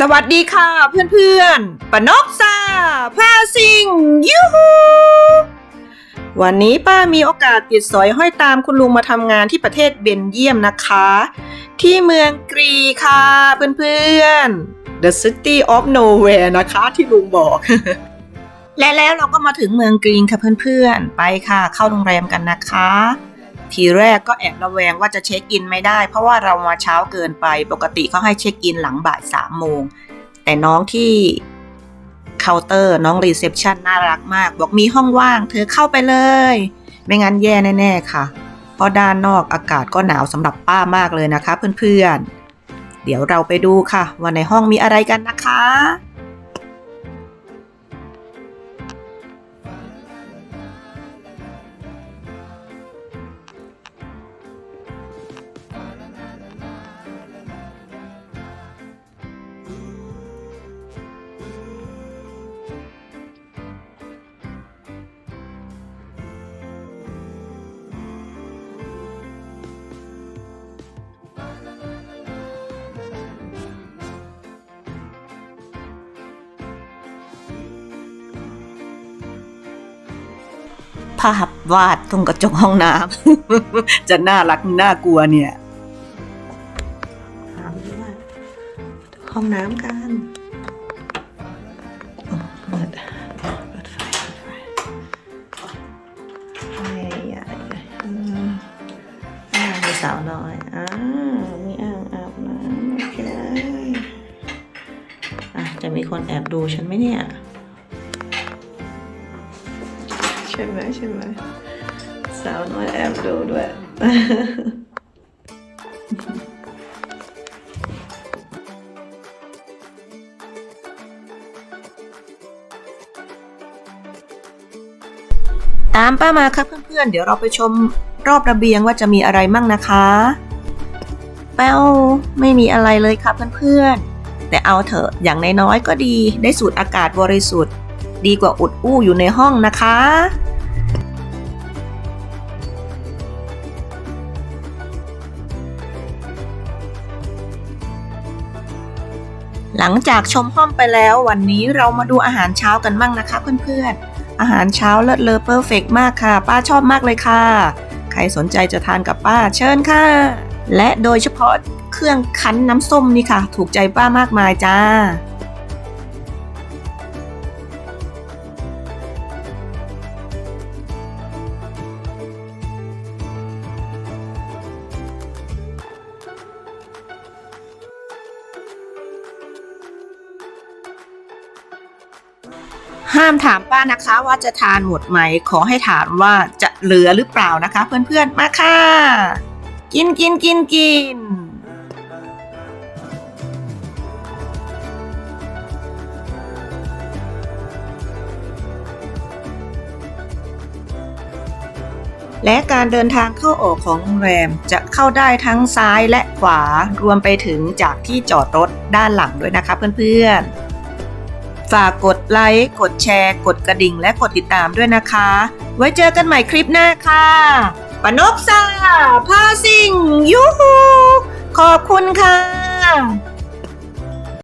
สวัสดีค่ะเพื่อนๆปานกซาพาซิงยูฮูวันนี้ป้ามีโอกาสติดสอยห้อยตามคุณลุงมาทำงานที่ประเทศเบนเยียมนะคะ ที่เมืองกรีค่ะเพื่อนๆ The City of Nowhere นะคะที่ลุงบอก และแล้วเราก็มาถึงเมืองกรีนค่ะเพื่อนๆ ไปค่ะเข้าโรงแรมกันนะคะ ทีแรกก็แอบระแวงว่าจะเช็คอินไม่ได้ เพราะว่าเรามาเช้าเกินไปปกติเขาให้เช็คอินหลังบ่ายสามโมง แต่น้องที่เคาน์เตอร์น้องรีเซพชันน่ารักมาก บอกมีห้องว่าง เธอเข้าไปเลย ไม่งั้นแย่แน่ๆค่ะ เพราะด้านนอกอากาศก็หนาวสำหรับป้ามากเลยนะคะเพื่อนๆเดี๋ยวเราไปดูค่ะว่าในห้องมีอะไรกันนะคะาพวาดตรงกระจกห้องน้ำ จะน่ารักน่ากลัวเนี่ยห้องน้ำกันอ๋อเปิดเปิดไฟเปิดไฟใหญ่อืมอ่ามีสาวน้อยอ่ามีอ่างอาบน้ำโอเคอะจะมีคนแอบดูฉันไหมเนี่ย ช่ไหมใช่ไหมสาวน้อยแอบดูด้วย ตามป้ามาครับเพื่อนๆ เดี๋ยวเราไปชมรอบระเบียงว่าจะมีอะไรมั่งนะคะ แป้วไม่มีอะไรเลยครับเพื่อนๆ แต่เอาเถอะอย่างน้อยๆก็ดีได้สูดอากาศบริสุทธิ์ ดีกว่าอุดอู้อยู่ในห้องนะคะ หลังจากชมห้องไปแล้ววันนี้เรามาดูอาหารเช้ากันบ้างนะคะเพื่อนๆ อาหารเช้าเลิศเลอเพอร์เฟกมากค่ะ ป้าชอบมากเลยค่ะ ใครสนใจจะทานกับป้าเชิญค่ะ และโดยเฉพาะเครื่องคั้นน้ำส้มนี่ค่ะ ถูกใจป้ามากมายจ้า ห้ามถามป้านะคะว่าจะทานหมดไหม ขอให้ถามว่าจะเหลือหรือเปล่านะคะ เพื่อนๆมาค่ะ กินกินกินกินและการเดินทางเข้าออกของโรงแรมจะเข้าได้ทั้งซ้ายและขวารวมไปถึงจากที่จอดรถด้านหลังด้วยนะคะเพื่อนๆ ฝากกดไลค์ กดแชร์ กดกระดิ่ง และกดติดตามด้วยนะคะ ไว้เจอกันใหม่คลิปหน้าค่ะปนกซาพาสิงยูฮูขอบคุณค่ะ